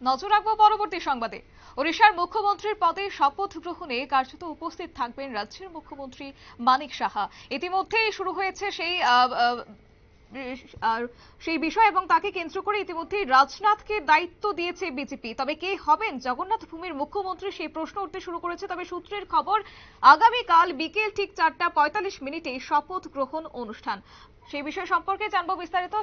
নজর রাখব পরবর্তী সংবাদে। ওড়িশার মুখ্যমন্ত্রীর পদে শপথ গ্রহণে কার্যত উপস্থিত থাকবেন রাজ্যের মুখ্যমন্ত্রী মানিক সাহা। ইতিমধ্যেই শুরু হয়েছে সেই সেই বিষয় এবং তাকে কেন্দ্র করে ইতিমধ্যেই রাজনাথকে দায়িত্ব দিয়েছে বিজেপি। তবে কে হবেন? জগন্নাথ ভূমির মুখ্যমন্ত্রী সেই প্রশ্ন উঠতে শুরু করেছে। তবে সূত্রের খবর, আগামীকাল বিকেল ঠিক চারটা পঁয়তাল্লিশ মিনিটে শপথ গ্রহণ অনুষ্ঠান। সেই বিষয় সম্পর্কে জানব বিস্তারিত।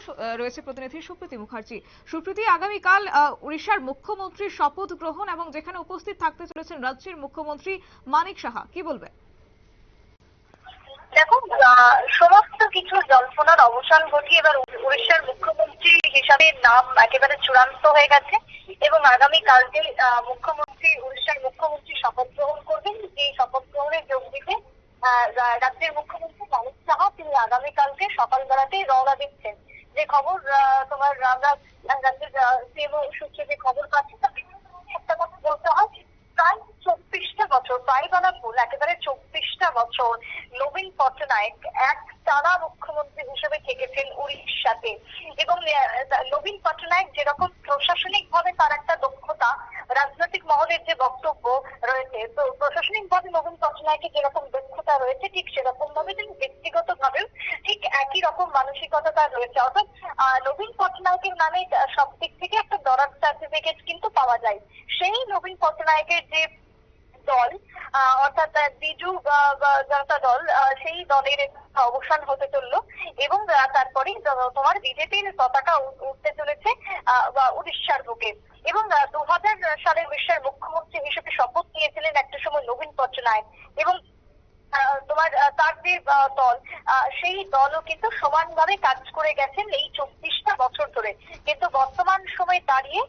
রয়েছে প্রতিনিধি সুপ্রীতি মুখার্জি। সুপ্রীতি, আগামীকাল উড়িষ্যার মুখ্যমন্ত্রীর শপথ গ্রহণ এবং যেখানে উপস্থিত থাকতে চলেছেন রাজ্যের মুখ্যমন্ত্রী মানিক সাহা। কি বলবেন? দেখো সমস্ত কিছু জল্পনার অবসান ঘটিয়ে এবার উড়িষ্যার মুখ্যমন্ত্রী হিসাবে নাম একেবারে চূড়ান্ত হয়ে গেছে এবং আগামী কালকে মুখ্যমন্ত্রী উড়িষ্যার মুখ্যমন্ত্রী শপথ গ্রহণ করবেন। যে শপথ গ্রহণে যোগ দিতে রাজ্যের মুখ্যমন্ত্রী মানিক সাহা তিনি আগামীকালকে সকালবেলাতেই রওনা দিচ্ছেন। যে খবর তোমার আমরা রাজ্যের সিএমও সূত্রে যে খবর পাচ্ছি তাতে একটা কথা বলতে হয়। প্রায় চব্বিশটা বছর প্রায় বলা ভুল, একেবারে চব্বিশটা বছর নবীন পট্টনায়ক এক তারা মুখ্যমন্ত্রী হিসেবে থেকেছেন উড়িষ্যাতে। এবং নবীন পট্টনায়ক যেরকম প্রশাসনিক ভাবে তার একটা দক্ষতা, রাজনৈতিক মহলের যে বক্তব্য রয়েছে, তো প্রশাসনিক ভাবে নবীন পট্টনায়কের যেরকম দক্ষতা রয়েছে, ঠিক সেরকম ভাবে তিনি ব্যক্তিগত ভাবেও ঠিক একই রকম মানসিকতা তার রয়েছে। অর্থাৎ নবীন পট্টনায়কের নামে সব দিক থেকে একটা দরার সার্টিফিকেট কিন্তু পাওয়া যায়। সেই নবীন পট্টনায়কের যে দল অর্থাৎ বিজু জনতা দল সেই দলের অবসান হতে চলল এবং তারপরে তোমার বিজেপির পতাকা উঠতে চলেছে উড়িষ্যার বুকে। এবং দু হাজার সালে উড়িষ্যার মুখ্যমন্ত্রী হিসেবে শপথ নিয়েছিলেন একটা সময় নবীন পট্টনায়ক এবং তোমার যে দল। সেই দলও কিন্তু সমানভাবে কাজ করে গেছেন এই চব্বিশটা বছর ধরে। কিন্তু বর্তমান সময়ে দাঁড়িয়ে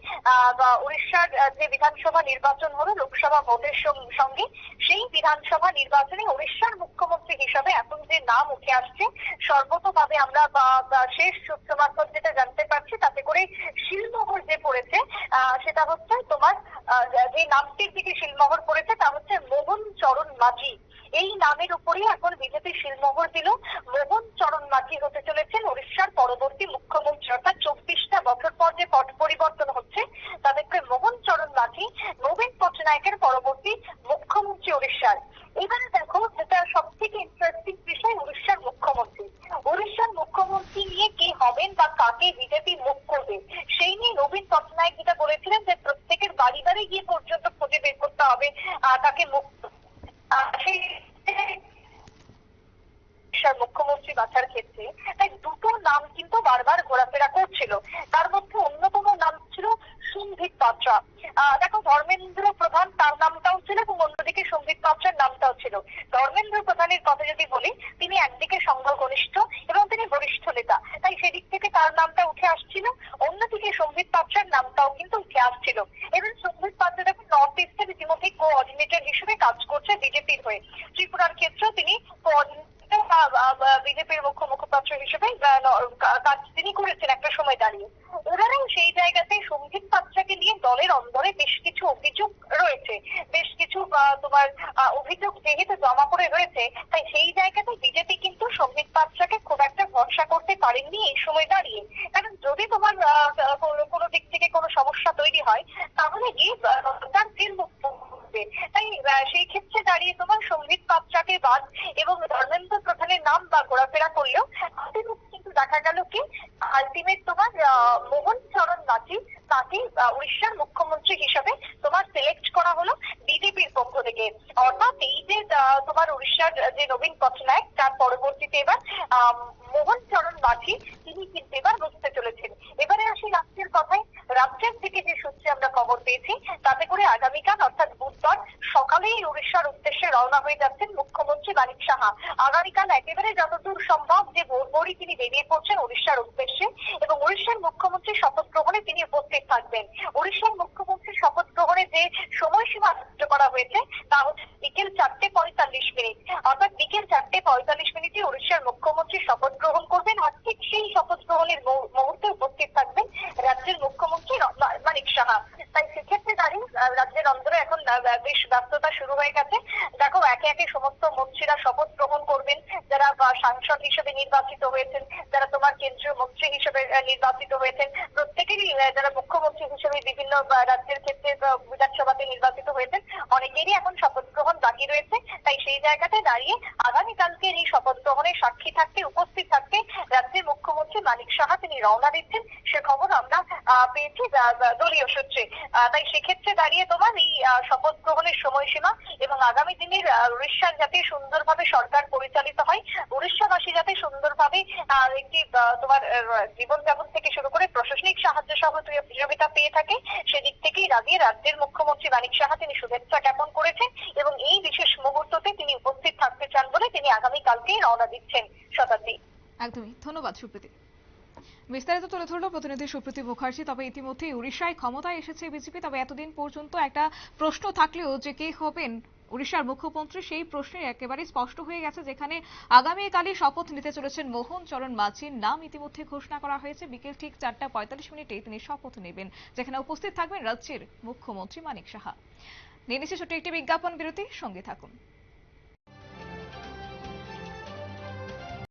উড়িষ্যার যে বিধানসভা নির্বাচন হলো, লোকসভা ভোটের সঙ্গে, সেই বিধানসভা নির্বাচনে উড়িষ্যার মুখ্যমন্ত্রী হিসাবে এখন যে নাম উঠে আসছে, সর্বতভাবে আমরা শেষ সূত্র মারফত যেটা জানতে পারছি, তাতে করে শিলমোহর যে পড়েছে সেটা হচ্ছে তোমার যে নামটির দিকে শিলমোহর পড়েছে তা হচ্ছে মোহন চরণ মাঝি এই নামের উপরেই এখন বিজেপি শিলমোহর দিল। মোহন চরণ মাঝি হতে চলেছেন উড়িষ্যার পরবর্তী মুখ্যমন্ত্রী। অর্থাৎ চব্বিশটা বছর পর যে পট পরিবর্তন হচ্ছে তাদেরকে মোহন চরণ মাঝি, নবীন পট্টনায়কের পরবর্তী মুখ্যমন্ত্রী উড়িষ্যার এবারে দেখো, যেটা সব থেকে ইন্টারেস্টিং বিষয় উড়িষ্যার মুখ্যমন্ত্রী। উড়িষ্যার মুখ্যমন্ত্রী নিয়ে কে হবেন বা কাকে বিজেপি মুখ করবে, সেই নিয়ে নবীন পট্টনায়ক যেটা বলেছিলেন যে প্রত্যেকের বাড়ি বাড়ি গিয়ে পর্যন্ত খুঁজে বের করতে হবে তাকে মুখ মুখ্যমন্ত্রী বাছার ক্ষেত্রে, তাই দুটো নাম কিন্তু বারবার ঘোরাফেরা করছিল। তার মধ্যে অন্যতম নাম ছিল সম্বিত পাত্রা। দেখো, ধর্মেন্দ্র প্রধান তার নামটাও ছিল এবং অন্যদিকে সম্বিত পাত্রার নামটাও ছিল। ধর্মেন্দ্র প্রধানের কথা যদি বলি, তিনি একদিকে সংঘ ঘনিষ্ঠ এবং তিনি বরিষ্ঠ নেতা তাই সেদিক থেকে তার নামটা উঠে আসছিল অন্যদিকে সম্বিত পাত্রার নামটাও কিন্তু উঠে আসছিল এবং সম্বিত পাত্র দেখুন নর্থ ইস্টের ইতিমধ্যে কোঅর্ডিনেটর হিসেবে কাজ করছে বিজেপির হয়ে। ত্রিপুরার ক্ষেত্রেও তিনি বিজেপির মুখ্য মুখপাত্র হিসেবে কাজ তিনি করেছেন একটা সময় দাঁড়িয়ে। ওনারাও সেই জায়গাতে সংগীত পাত্রাকে নিয়ে দলের অন্দরে বেশ কিছু অভিযোগ রয়েছে। বেশ কিছু তোমার অভিযোগ যেহেতু জমা পড়ে রয়েছে, তাই সেই জায়গাতে বিজেপি কিন্তু সংগীত পাত্রাকে ভরসা করতে পারেননি এই সময় দাঁড়িয়ে। কারণ যদি তোমার কোনো- দিক থেকে কোনো সমস্যা তৈরি হয়, তাহলে গিয়ে তার ফিল্ম তাই সেই ক্ষেত্রে দাঁড়িয়ে তোমার সংগীত পাত্রাকে বাদ এবং ধর্মেন্দ্র প্রধানের নাম বা ঘোরাফেরা করলেও কিন্তু দেখা গেল কি আলটিমেট তোমার মোহন চরণ মাঝি, তাকে উড়িষ্যার মুখ্যমন্ত্রী হিসেবে তোমার সিলেক্ট করা হলো বিজেপির পক্ষ থেকে। অর্থাৎ এই যে তোমার উড়িষ্যার যে নবীন পরবর্তীতে এবার মোহন চরণ মাঝি তিনি কিন্তু এবার বুঝতে চলেছেন। এবারে আসি রাজ্যের কথায়। রাজ্যের থেকে যে সূত্রে আমরা খবর পেয়েছি, তাতে করে আগামীকাল, অর্থাৎ বুধবার, সকালেই উড়িষ্যার উদ্দেশ্যে রওনা হয়ে যাচ্ছেন মুখ্যমন্ত্রী মানিক সাহা। আগামীকাল একেবারে যতদূর সম্ভব যে ভোরভোরই তিনি বেরিয়ে পড়ছেন উড়িষ্যার উদ্দেশ্যে এবং উড়িষ্যার মুখ্যমন্ত্রী শপথ গ্রহণে তিনি উপস্থিত থাকবেন। উড়িষ্যার মুখ্যমন্ত্রী শপথ গ্রহণে যে সময়সীমা ধার্য করা হয়েছে, তা হচ্ছে বিকেল চারটে পঁয়তাল্লিশ মিনিট। অর্থাৎ চারটে পঁয়তাল্লিশ মিনিটে উড়িষ্যার মুখ্যমন্ত্রী শপথ গ্রহণ করবেন আর ঠিক সেই শপথ গ্রহণের মুহূর্তে উপস্থিত থাকবেন রাজ্যের মুখ্যমন্ত্রী র- মা- মানিক সাহা তাই সেক্ষেত্রে দাঁড়িয়ে আহ, রাজ্যের অন্দরে এখন আহ, বেশ ব্যস্ততা শুরু হয়ে গেছে। দেখো, একে একে সমস্ত মন্ত্রীরা শপথ গ্রহণ করবেন। যারা সাংসদ হিসেবে নির্বাচিত হয়েছেন, যারা তোমার কেন্দ্রীয় মন্ত্রী হিসেবে নির্বাচিত হয়েছেন, প্রত্যেকেরই যারা মুখ্যমন্ত্রী হিসেবে বিভিন্ন রাজ্যের ক্ষেত্রে বিধানসভাতে নির্বাচিত হয়েছেন, অনেকেরই এখন শপথ গ্রহণ বাকি রয়েছে। তাই সেই জায়গাতে দাঁড়িয়ে আগামীকালকের এই শপথ গ্রহণের সাক্ষী থাকতে, উপস্থিত থাকতে রাজ্যের মুখ্যমন্ত্রী মানিক সাহা তিনি রওনা দিচ্ছেন। সে খবর আমরা পেয়েছি দলীয় সূত্রে। তাই সেক্ষেত্রে দাঁড়িয়ে তোমার এই শপথ গ্রহণের সময়সীমা এবং আগামী দিনের উড়িষ্যার যাতে সুন্দরভাবে সরকার পরিচালিত হয়, উড়িষ্যাবাসী যাতে সুন্দরভাবে একটি তোমার জীবনযাপন থেকে শুরু করে প্রশাসনিক সাহায্য সহ সহযোগিতা পেয়ে থাকে, সেদিক থেকেই রাজিয়ে রাজ্যের মুখ্যমন্ত্রী মানিক সাহা তিনি শুভেচ্ছা জ্ঞাপন করেছেন এবং এই বিশেষ মুহূর্ততে তিনি উপস্থিত থাকতে চান বলে তিনি আগামীকালকেই রওনা দিচ্ছেন শতাব্দী। একদমই, ধন্যবাদ সুপ্রীতি। বিস্তারিত তুলে ধরলো প্রতিনিধি সুপ্রীতি মুখার্জি, তবে ইতিমধ্যে উড়িষ্যায় ক্ষমতায় এসেছে বিজেপি, তবে এতদিন পর্যন্ত একটা প্রশ্ন থাকলেও যে কে হবেন উড়িষ্যার মুখ্যমন্ত্রী, সেই প্রশ্নের একেবারে স্পষ্ট হয়ে গেছে, যেখানে আগামীকালই শপথ নিতে চলেছেন মোহন চরণ মাঝির নাম ইতিমধ্যে ঘোষণা করা হয়েছে, বিকেল ঠিক চারটা পঁয়তাল্লিশ মিনিটে তিনি শপথ নেবেন। যেখানে উপস্থিত থাকবেন রাজ্যের মুখ্যমন্ত্রী মানিক সাহা। নিয়ে নিচ্ছে ছোট্ট একটি বিজ্ঞাপন বিরতি, সঙ্গে থাকুন।